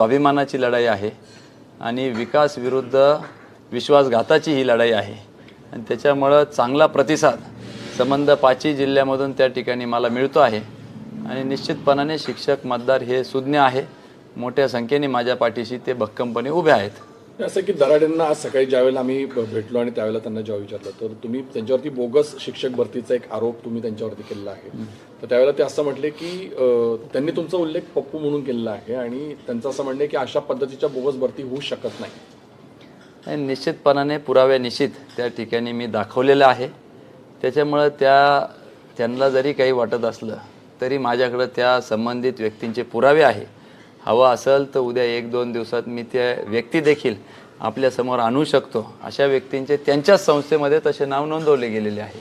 स्वाभिमानाची लढाई आहे आणि विकास विरुद्ध विश्वासघाताची ही लढाई आहे. आणि त्याच्यामुळं चांगला प्रतिसाद संबंध पाचही जिल्ह्यामधून त्या ठिकाणी मला मिळतो आहे. आणि निश्चितपणाने शिक्षक मतदार हे सुज्ञ आहे. मोठ्या संख्येने माझ्या पाठीशी ते भक्कमपणे उभे आहेत. असं की दराडेंना आज सकाळी ज्यावेळेला आम्ही भेटलो आणि त्यावेळेला त्यांना जेव्हा विचारलं तर तुम्ही त्यांच्यावरती बोगस शिक्षक भरतीचा एक आरोप तुम्ही त्यांच्यावरती केलेला आहे. तर त्यावेळेला ते असं म्हटले की त्यांनी तुमचा उल्लेख पप्पू म्हणून केलेला आहे आणि त्यांचं असं म्हणणं की अशा पद्धतीच्या बोगस भरती होऊ शकत नाही. आणि निश्चितपणाने पुरावे निश्चित त्या ठिकाणी मी दाखवलेलं आहे. त्याच्यामुळं त्या त्यांना जरी काही वाटत असलं तरी माझ्याकडं त्या संबंधित व्यक्तींचे पुरावे आहे. हवं असेल तर उद्या एक दोन दिवसात मी त्या व्यक्ती देखील आपल्यासमोर आणू शकतो. अशा व्यक्तींचे त्यांच्याच संस्थेमध्ये तसे नाव नोंदवले गेलेले आहे.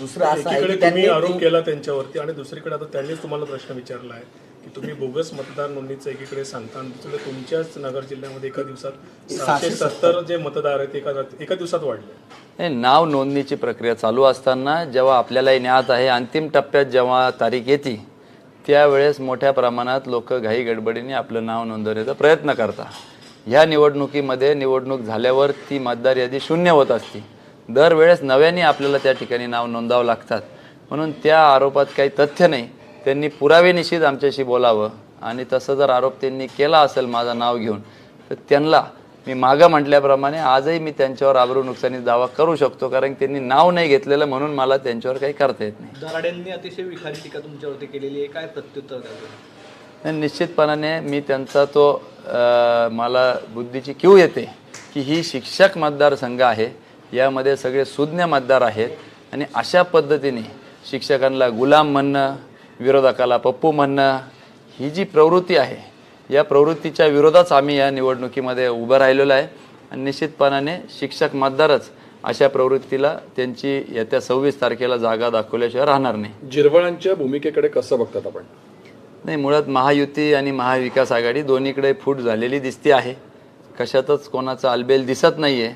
दुसरं असं आहे एकीकडे की तुम्ही त्यांनी आरोप केला त्यांच्यावरती आणि दुसरीकडे आता त्यांनीच तुम्हाला प्रश्न विचारला आहे की तुम्ही बोगस मतदार नोंदणीचं एकीकडे सांगता आणि दुसरीकडे तुमच्याच नगर जिल्ह्यामध्ये एका दिवसात सहाशे सत्तर. जे मतदार आहेत एका एका दिवसात वाढले. हे नाव नोंदणीची प्रक्रिया चालू असताना जेव्हा आपल्यालाही ज्ञात आहे अंतिम टप्प्यात जेव्हा तारीख येते त्यावेळेस मोठ्या प्रमाणात लोक घाई गडबडीने आपलं नाव नोंदवण्याचा प्रयत्न करतात. ह्या निवडणुकीमध्ये निवडणूक झाल्यावर ती मतदार यादी शून्य होत असते. दरवेळेस नव्याने आपल्याला त्या ठिकाणी नाव नोंदावं लागतात. म्हणून त्या आरोपात काही तथ्य नाही. त्यांनी पुरावे निश्चित आमच्याशी बोलावं. आणि तसं जर आरोप त्यांनी केला असेल माझं नाव घेऊन तर त्यांना मी मागं म्हटल्याप्रमाणे आजही मी त्यांच्यावर आबरू नुकसानी दावा करू शकतो कारण त्यांनी नाव नाही घेतलेलं म्हणून मला त्यांच्यावर काही करता येत नाही. दराड्यांनी अतिशय विखारी टीका तुमच्यावरती केलेली आहे. काय प्रत्युत्तर आणि निश्चितपणाने मी त्यांचा तो मला बुद्धीची क्यू येते की ही शिक्षक मतदारसंघ आहे यामध्ये सगळे सुज्ञ मतदार आहेत आणि अशा पद्धतीने शिक्षकांना गुलाम म्हणणं विरोधकाला पप्पू म्हणणं ही जी प्रवृत्ती आहे या प्रवृत्तीच्या विरोधात आम्ही या निवडणुकीमध्ये उभं राहिलेलो आहे. आणि निश्चितपणाने शिक्षक मतदारच अशा प्रवृत्तीला त्यांची येत्या सव्वीस तारखेला जागा दाखवल्याशिवाय राहणार नाही. जिरवळांच्या भूमिकेकडे कसं बघतात आपण? नाही मुळात महायुती आणि महाविकास आघाडी दोन्हीकडे फूट झालेली दिसते आहे. कशातच कोणाचा अलबेल दिसत नाही आहे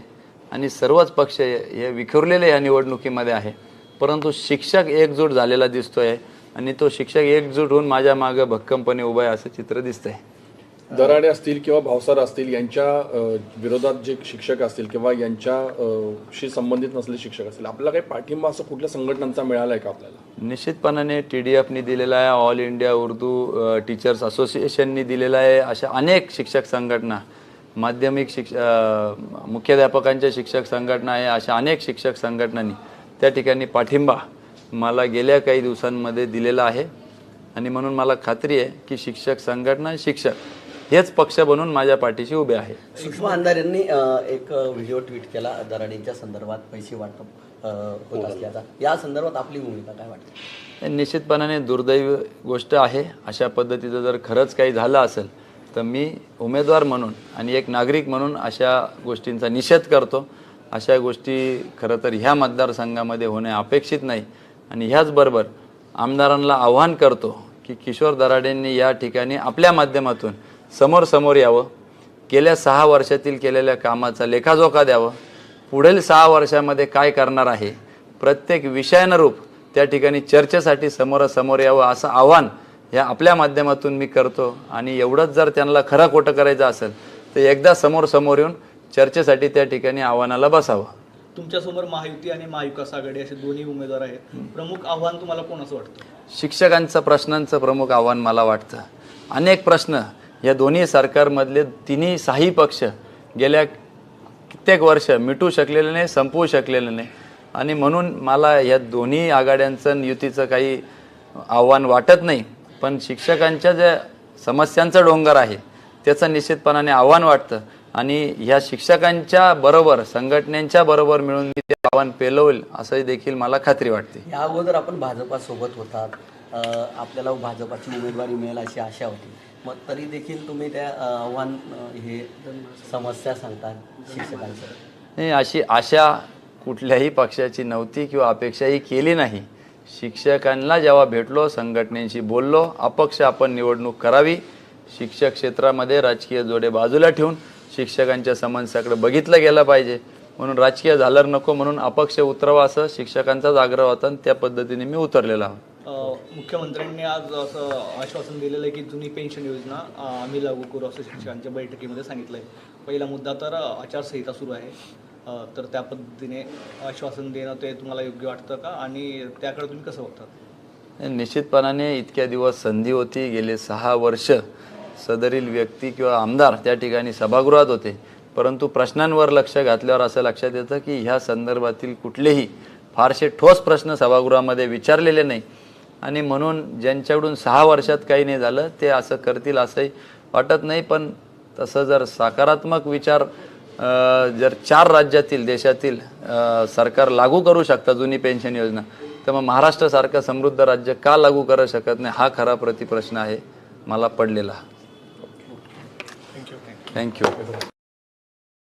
आणि सर्वच पक्ष हे विखुरलेले या निवडणुकीमध्ये आहे. परंतु शिक्षक एकजूट झालेला दिसतोय आणि तो शिक्षक एकजूट होऊन माझ्या मागं भक्कमपणे उभा आहे असं चित्र दिसतंय. दराडे असतील किंवा भावसार असतील यांच्या विरोधात जे शिक्षक असतील किंवा यांच्याशी संबंधित नसलेले शिक्षक असतील आपल्याला काही पाठिंबा असं कुठल्या संघटनांचा मिळाला आहे का आपल्याला? निश्चितपणाने टी डी एफनी दिलेला आहे ऑल इंडिया उर्दू टीचर्स असोसिएशननी दिलेला आहे अशा अनेक शिक्षक संघटना माध्यमिक शिक्ष मुख्याध्यापकांच्या शिक्षक संघटना आहे अशा अनेक शिक्षक संघटनांनी त्या ठिकाणी पाठिंबा मला गेल्या काही दिवसांमध्ये दिलेला आहे. आणि म्हणून मला खात्री आहे की शिक्षक संघटना शिक्षक हेच पक्ष बनून माझ्या पाठीशी उभे आहे. सुषमा अंधार यांनी एक व्हिडिओ ट्विट केला दराडींच्या संदर्भात पैसे वाटप होत असल्याचा. या संदर्भात आपली भूमिका काय वाटते? निश्चितपणाने दुर्दैवी गोष्ट आहे. अशा पद्धतीचं जर खरंच काही झालं असेल तर मी उमेदवार म्हणून आणि एक नागरिक म्हणून अशा गोष्टींचा निषेध करतो. अशा गोष्टी खरं तर ह्या मतदारसंघामध्ये होणे अपेक्षित नाही. आणि ह्याचबरोबर आमदारांना आव्हान करतो की किशोर दराडेंनी या ठिकाणी आपल्या माध्यमातून समोर समोर यावं. गेल्या सहा वर्षातील केलेल्या कामाचा लेखाजोखा द्यावं. पुढील सहा वर्षामध्ये काय करणार आहे? प्रत्येक विषयानुरूप त्या ठिकाणी चर्चेसाठी समोरासमोर यावं असं आव्हान या आपल्या माध्यमातून मी करतो. आणि एवढंच जर त्यांना खरं खोटं करायचं असेल तर एकदा समोर समोर येऊन चर्चेसाठी त्या ठिकाणी आव्हानाला बसावं. तुमच्यासमोर महायुती आणि महाविकास आघाडी असे दोन्ही उमेदवार आहेत. प्रमुख आव्हान तुम्हाला कोणाचं वाटतं? शिक्षकांचं प्रश्नांचं प्रमुख आव्हान मला वाटतं. अनेक प्रश्न या दोन्ही सरकारमधले तिन्ही साही पक्ष गेल्या कित्येक वर्ष मिटू शकलेले नाही संपवू शकलेले नाही. आणि म्हणून मला या दोन्ही आघाड्यांचं युतीचं काही आव्हान वाटत नाही पण शिक्षकांच्या ज्या समस्यांचं डोंगर आहे त्याचं निश्चितपणाने आव्हान वाटतं. आणि ह्या शिक्षकांच्या बरोबर संघटनेच्या बरोबर मिळून मी ते आव्हान पेलवेल असं देखील मला खात्री वाटते. या अगोदर आपण भाजपासोबत होतात. आपल्याला भाजपाची उमेदवारी मिळेल अशी आशा होती. मग तरी देखील तुम्ही त्या आव्हान हे समस्या सांगतात शिक्षकांचं. नाही अशी आशा कुठल्याही पक्षाची नव्हती किंवा अपेक्षाही केली नाही. शिक्षकांना जेव्हा भेटलो संघटनेशी बोललो अपक्ष आपण निवडणूक करावी शिक्षक क्षेत्रामध्ये राजकीय जोडे बाजूला ठेवून शिक्षकांच्या समस्याकडे बघितलं गेलं पाहिजे. म्हणून राजकीय झालर नको म्हणून अपक्ष उतरवा असं शिक्षकांचाच आग्रह होता आणि त्या पद्धतीने मी उतरलेला आहोत मुख्यमंत्र्यांनी आज असं आश्वासन दिलेलं आहे की जुनी पेन्शन योजना आम्ही लागू करू असं शिक्षकांच्या बैठकीमध्ये सांगितलं आहे पहिला मुद्दा तर आचारसंहिता सुरू आहे. तर त्या पद्धतीने आश्वासन देणं ते तुम्हाला योग्य वाटतं का? आणि त्याकडे तुम्ही कसं बघता? निश्चितपणाने इतक्या दिवस संधी होती. गेले सहा वर्ष सदरील व्यक्ती किंवा आमदार त्या ठिकाणी सभागृहात होते. परंतु प्रश्नांवर लक्ष घातल्यावर असं लक्षात येतं की ह्या संदर्भातील कुठलेही फारसे ठोस प्रश्न सभागृहामध्ये विचारलेले नाही. आणि म्हणून ज्यांच्याकडून सहा वर्षात काही नाही झालं ते असं करतील असंही वाटत नाही. पण तसं जर सकारात्मक विचार जर चार राज्यातील देशातील सरकार लागू करू शकतात जुनी पेन्शन योजना तर मग महाराष्ट्रासारखं समृद्ध राज्य का लागू करू शकत नाही? हा खरा प्रतिप्रश्न आहे मला पडलेला. Thank you thank you